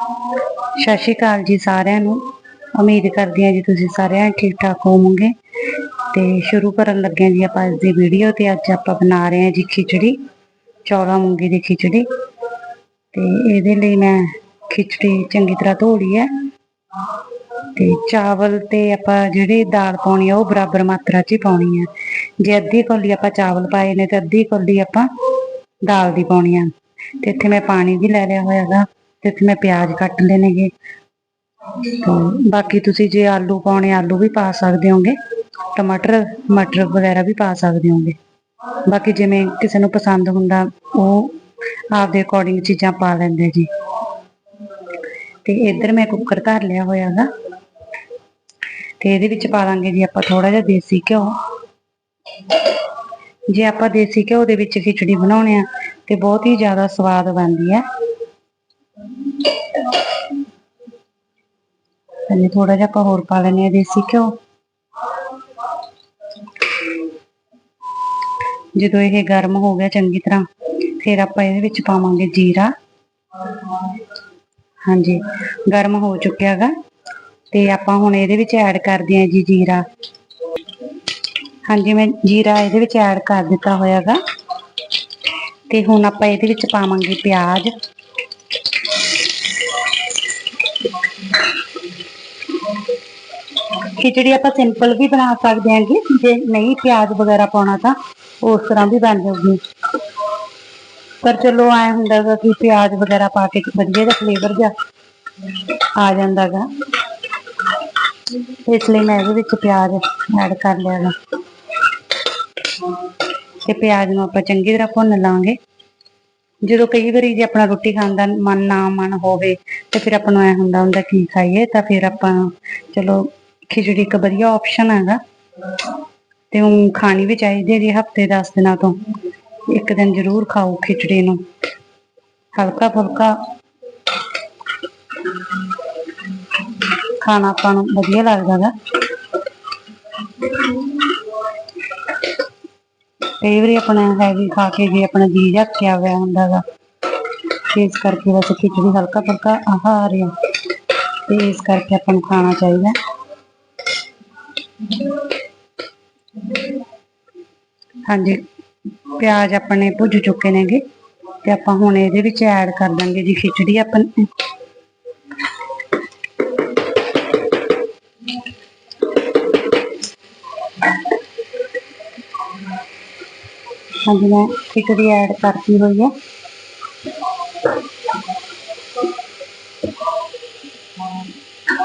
ਸਤਿ ਸ਼੍ਰੀ ਅਕਾਲ ਜੀ ਸਾਰਿਆਂ ਨੂੰ। ਉਮੀਦ ਕਰਦੀ ਹਾਂ ਜੀ ਤੁਸੀਂ ਸਾਰਿਆਂ ਠੀਕ ਠਾਕ ਹੋਵੋਗੇ। ਤੇ ਸ਼ੁਰੂ ਕਰਨ ਲੱਗੇ ਹਾਂ ਜੀ ਆਪਾਂ ਅੱਜ ਦੀ ਵੀਡੀਓ ਤੇ ਅੱਜ ਆਪਾਂ ਬਣਾ ਰਹੇ ਹਾਂ ਜੀ ਖਿਚੜੀ, ਚੌਲਾ ਮੂੰਗੀ ਦੀ ਖਿਚੜੀ। ਤੇ ਇਹਦੇ ਲਈ ਮੈਂ ਖਿਚੜੀ ਚੰਗੀ ਤਰ੍ਹਾਂ ਧੋ ਲਈ ਹੈ। ਤੇ ਚਾਵਲ ਤੇ ਆਪਾਂ ਜਿਹੜੀ ਦਾਲ ਪਾਉਣੀ ਆ ਉਹ ਬਰਾਬਰ ਮਾਤਰਾ 'ਚ ਹੀ ਪਾਉਣੀ ਆ। ਜੇ ਅੱਧੀ ਕੌਲੀ ਆਪਾਂ ਚਾਵਲ ਪਾਏ ਨੇ ਤੇ ਅੱਧੀ ਕੌਲੀ ਆਪਾਂ ਦਾਲ ਦੀ ਪਾਉਣੀ ਆ। ਤੇ ਇੱਥੇ ਮੈਂ ਪਾਣੀ ਵੀ ਲੈ ਲਿਆ ਹੋਇਆਗਾ ਤੇ ਇੱਥੇ ਮੈਂ ਪਿਆਜ਼ ਕੱਟ ਲਏ ਨੇਗੇ। ਤੇ ਬਾਕੀ ਤੁਸੀਂ ਜੇ ਆਲੂ ਪਾਉਣੇ ਆਲੂ ਵੀ ਪਾ ਸਕਦੇ ਹੋਗੇ। ਟਮਾਟਰ, ਮਟਰ ਵਗੈਰਾ ਵੀ ਪਾ ਸਕਦੇ ਹੋਗੇ। ਬਾਕੀ ਜਿਵੇਂ ਕਿਸੇ ਨੂੰ ਪਸੰਦ ਹੁੰਦਾ, ਉਹ ਆਪਦੇ ਅਕੋਰਡਿੰਗ ਚੀਜ਼ਾਂ ਪਾ ਲੈਂਦੇ ਜੀ। ਤੇ ਇੱਧਰ ਮੈਂ ਕੁੱਕਰ ਧਰ ਲਿਆ ਹੋਇਆਗਾ ਤੇ ਇਹਦੇ ਵਿੱਚ ਪਾ ਦਾਂਗੇ ਜੀ ਆਪਾਂ ਥੋੜਾ ਜਿਹਾ ਦੇਸੀ ਘਿਓ। ਜੇ ਆਪਾਂ ਦੇਸੀ ਘਿਓ ਦੇ ਵਿੱਚ ਖਿਚੜੀ ਬਣਾਉਣੇ ਆ, ਤੇ ਬਹੁਤ ਹੀ ਜ਼ਿਆਦਾ ਸਵਾਦ ਬਣਦੀ ਹੈ। ਤੇ ਥੋੜਾ ਜਿਹਾ ਆਪਾਂ ਹੋਰ ਪਾ ਲੈਣੇ ਆ ਦੇਸੀ ਘਿਓ। ਜਦੋਂ ਇਹ ਗਰਮ ਹੋ ਗਿਆ ਚੰਗੀ ਤਰ੍ਹਾਂ, ਫਿਰ ਆਪਾਂ ਇਹਦੇ ਵਿੱਚ ਪਾਵਾਂਗੇ ਜੀਰਾ। ਹਾਂਜੀ, ਗਰਮ ਹੋ ਚੁੱਕਿਆਗਾ ਤੇ ਆਪਾਂ ਹੁਣ ਇਹਦੇ ਵਿੱਚ ਐਡ ਕਰਦੇ ਹਾਂ ਜੀ ਜੀਰਾ। ਹਾਂਜੀ, ਮੈਂ ਜੀਰਾ ਇਹਦੇ ਵਿੱਚ ਐਡ ਕਰ ਦਿੱਤਾ ਹੋਇਆਗਾ ਤੇ ਹੁਣ ਆਪਾਂ ਇਹਦੇ ਵਿੱਚ ਪਾਵਾਂਗੇ ਪਿਆਜ਼। ਖਿਚੜੀ ਆਪਾਂ ਸਿੰਪਲ ਵੀ ਬਣਾ ਸਕਦੇ ਹਾਂਗੇ, ਜੇ ਨਹੀਂ ਪਿਆਜ਼ ਵਗੈਰਾ ਪਾਉਣਾ ਤਾਂ ਉਸ ਤਰ੍ਹਾਂ ਵੀ ਬਣ ਜਾਊਗੀ। ਪਰ ਚਲੋ ਐ ਹੁੰਦਾਗਾ ਕਿ ਪਿਆਜ਼ ਵਗੈਰਾ ਪਾ ਕੇ ਵਧੀਆ ਦਾ ਫਲੇਵਰ ਜਾ ਆ ਜਾਂਦਾਗਾ ਇਸ ਲਈ ਮੈਂ ਇਹਦੇ ਵਿੱਚ ਪਿਆਜ਼ ਐਡ ਕਰ ਲਿਆਗਾ ਤੇ ਪਿਆਜ਼ ਨੂੰ ਆਪਾਂ ਚੰਗੀ ਤਰ੍ਹਾਂ ਭੁੰਨ ਲਾਂਗੇ। ਜਦੋਂ ਕਈ ਵਾਰੀ ਜੇ ਆਪਣਾ ਰੋਟੀ ਖਾਣ ਦਾ ਮਨ ਨਾ ਮਨ ਹੋਵੇ ਤੇ ਫਿਰ ਆਪਾਂ ਨੂੰ ਐ ਹੁੰਦਾ ਹੁੰਦਾ ਕੀ ਖਾਈਏ ਤਾਂ ਫਿਰ ਆਪਾਂ ਚਲੋ ਖਿਚੜੀ ਇੱਕ ਵਧੀਆ ਆਪਸ਼ਨ ਹੈਗਾ। ਤੇ ਉਹ ਖਾਣੀ ਵੀ ਚਾਹੀਦੀ ਹੈ ਜੀ ਹਫ਼ਤੇ 10 ਦਿਨਾਂ ਤੋਂ। ਇੱਕ ਦਿਨ ਜ਼ਰੂਰ ਖਾਓ ਖਿਚੜੀ ਨੂੰ। ਹਲਕਾ ਫੁਲਕਾ। ਖਾਣਾ ਆਪਾਂ ਨੂੰ ਵਧੀਆ ਲੱਗਦਾ ਗਾ। ਕਈ ਵਾਰੀ ਆਪਣਾ ਹੈਵੀ ਖਾ ਕੇ ਜੇ ਆਪਣਾ ਜੀ ਝੱਕਿਆ ਹੋਇਆ ਹੁੰਦਾ ਗਾ। ਇਸ ਕਰਕੇ ਵੈਸੇ ਖਿਚੜੀ ਹਲਕਾ ਫੁਲਕਾ ਆਹਾਰ ਆ। ਤੇ ਇਸ ਕਰਕੇ ਆਪਾਂ ਨੂੰ ਖਾਣਾ ਚਾਹੀਦਾ। ਹਾਂਜੀ। ਪਿਆਜ਼ ਆਪਣੇ ਭੁੱਜ ਚੁੱਕੇ ਨੇਗੇ ਤੇ ਆਪਾਂ ਹੁਣ ਇਹਦੇ ਵਿੱਚ ਐਡ ਕਰ ਦਾਂਗੇ ਜੀ ਖਿਚੜੀ ਆਪਾਂ ਹਾਂਜੀ, ਮੈਂ ਖਿਚੜੀ ਐਡ ਕਰਤੀ ਹੋਈ ਹੈ।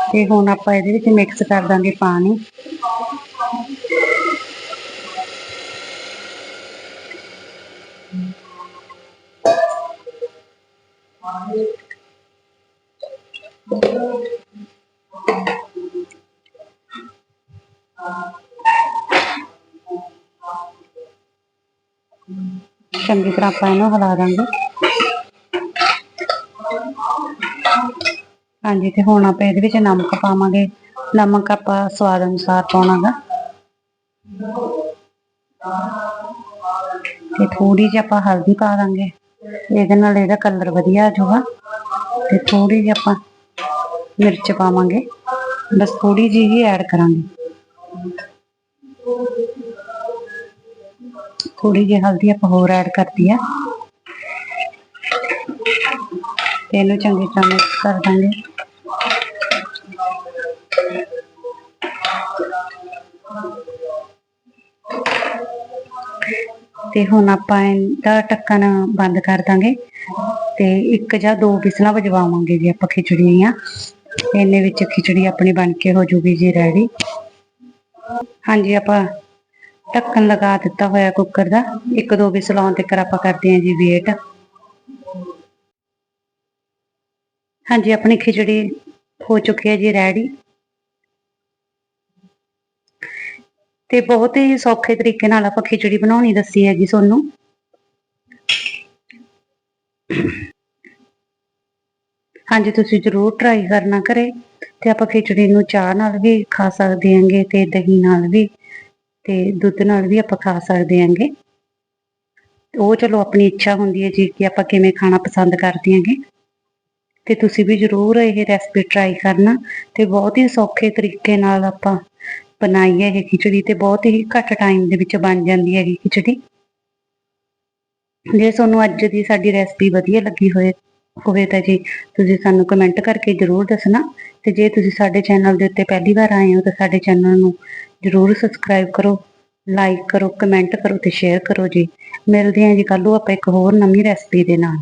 ਤੇ ਹੁਣ ਆਪਾਂ ਇਹਦੇ ਵਿੱਚ ਮਿਕਸ ਕਰ ਦਾਂਗੇ ਪਾਣੀ। ਚੰਗੀ ਤਰ੍ਹਾਂ ਆਪਾਂ ਇਹਨੂੰ ਹਿਲਾ ਦਾਂਗੇ। ਹਾਂਜੀ, ਤੇ ਹੁਣ ਆਪਾਂ ਇਹਦੇ ਵਿੱਚ ਨਮਕ ਪਾਵਾਂਗੇ। ਨਮਕ ਆਪਾਂ ਸਵਾਦ ਅਨੁਸਾਰ ਪਾਉਣਾਗਾ। ਤੇ ਥੋੜੀ ਜਿਹੀ ਆਪਾਂ ਹਲਦੀ ਪਾ ਦਾਂਗੇ। ਇਹਦੇ ਨਾਲ ਇਹਦਾ ਕਲਰ ਵਧੀਆ ਆ ਜਾਊਗਾ। ਤੇ ਥੋੜੀ ਜਿਹੀ ਆਪਾਂ ਮਿਰਚ ਪਾਵਾਂਗੇ। ਬਸ ਥੋੜੀ ਜਿਹੀ ਹੀ ਐਡ ਕਰਾਂਗੇ। ਥੋੜੀ ਜਿਹੀ ਹਲਦੀ ਆਪਾਂ ਹੋਰ ਐਡ ਕਰਦੀ ਆ। ਤੇ ਇਹਨੂੰ ਚੰਗੀ ਤਰ੍ਹਾਂ ਮਿਕਸ ਕਰ ਦਾਂਗੇ। ਤੇ ਹੁਣ ਆਪਾਂ ਇਹਦਾ ਢੱਕਣ ਬੰਦ ਕਰ ਦਾਂਗੇ ਤੇ ਇੱਕ ਜਾਂ ਦੋ ਵਿਸਲਾਂ ਵਜਵਾਵਾਂਗੇ ਜੀ ਆਪਾਂ ਖਿਚੜੀ ਦੀਆਂ ਇੰਨੇ ਵਿੱਚ ਖਿਚੜੀ ਆਪਣੀ ਬਣ ਕੇ ਹੋ ਜੂਗੀ ਜੀ ਰੈਡੀ। ਹਾਂਜੀ, ਆਪਾਂ ਢੱਕਣ ਲਗਾ ਦਿੱਤਾ ਹੋਇਆ ਕੁੱਕਰ ਦਾ। ਇੱਕ ਦੋ ਵਿਸਲ ਆਉਣ ਤੱਕ ਆਪਾਂ ਕਰਦੇ ਹਾਂ ਜੀ ਵੇਟ। ਹਾਂਜੀ, ਆਪਣੀ ਖਿਚੜੀ ਹੋ ਚੁੱਕੀ ਹੈ ਜੀ ਰੈਡੀ। ਤੇ ਬਹੁਤ ਹੀ ਸੌਖੇ ਤਰੀਕੇ ਨਾਲ ਆਪਾਂ ਖਿਚੜੀ ਬਣਾਉਣੀ ਦੱਸੀ ਹੈਗੀ ਤੁਹਾਨੂੰ ਹਾਂਜੀ, ਤੁਸੀਂ ਜ਼ਰੂਰ ਟਰਾਈ ਕਰਨਾ ਕਰੇ ਤੇ ਆਪਾਂ ਖਿਚੜੀ ਨੂੰ ਚਾਹ ਨਾਲ ਵੀ ਖਾ ਸਕਦੇ ਹਾਂਗੇ ਤੇ ਦਹੀਂ ਨਾਲ ਵੀ ਤੇ ਦੁੱਧ ਨਾਲ ਵੀ ਆਪਾਂ ਖਾ ਸਕਦੇ ਹਾਂਗੇ। ਉਹ ਚਲੋ ਆਪਣੀ ਇੱਛਾ ਹੁੰਦੀ ਹੈ ਜੀ ਕਿ ਆਪਾਂ ਕਿਵੇਂ ਖਾਣਾ ਪਸੰਦ ਕਰਦੇ ਹਾਂਗੇ। ਤੇ ਤੁਸੀਂ ਵੀ ਜ਼ਰੂਰ ਇਹ ਰੈਸਪੀ ਟਰਾਈ ਕਰਨਾ ਤੇ ਬਹੁਤ ਹੀ ਸੌਖੇ ਤਰੀਕੇ ਨਾਲ ਆਪਾਂ ਬਣਾਈ ਹੈ ਖਿਚੜੀ ਤੇ ਬਹੁਤ ਹੀ ਘੱਟ ਟਾਈਮ ਦੇ ਵਿੱਚ ਬਣ ਜਾਂਦੀ ਹੈਗੀ ਖਿਚੜੀ। ਜੇ ਤੁਹਾਨੂੰ ਅੱਜ ਦੀ ਸਾਡੀ ਰੈਸਪੀ ਵਧੀਆ ਲੱਗੀ ਹੋਏ, ਹੋਵੇ ਤਾਂ ਜੀ ਤੁਸੀਂ ਸਾਨੂੰ ਕਮੈਂਟ ਕਰਕੇ ਜ਼ਰੂਰ ਦੱਸਣਾ ਤੇ ਜੇ ਤੁਸੀਂ ਸਾਡੇ ਚੈਨਲ ਦੇ ਉੱਤੇ ਪਹਿਲੀ ਵਾਰ ਆਏ ਹੋ ਤਾਂ ਸਾਡੇ ਚੈਨਲ ਨੂੰ ਜ਼ਰੂਰ ਸਬਸਕ੍ਰਾਈਬ ਕਰੋ ਲਾਈਕ ਕਰੋ ਕਮੈਂਟ ਕਰੋ ਤੇ ਸ਼ੇਅਰ ਕਰੋ ਜੀ। ਮਿਲਦੇ ਹਾਂ ਜੀ ਕੱਲ੍ਹ ਨੂੰ ਆਪਾਂ ਇੱਕ ਹੋਰ ਨਵੀਂ ਰੈਸਪੀ ਦੇ ਨਾਲ।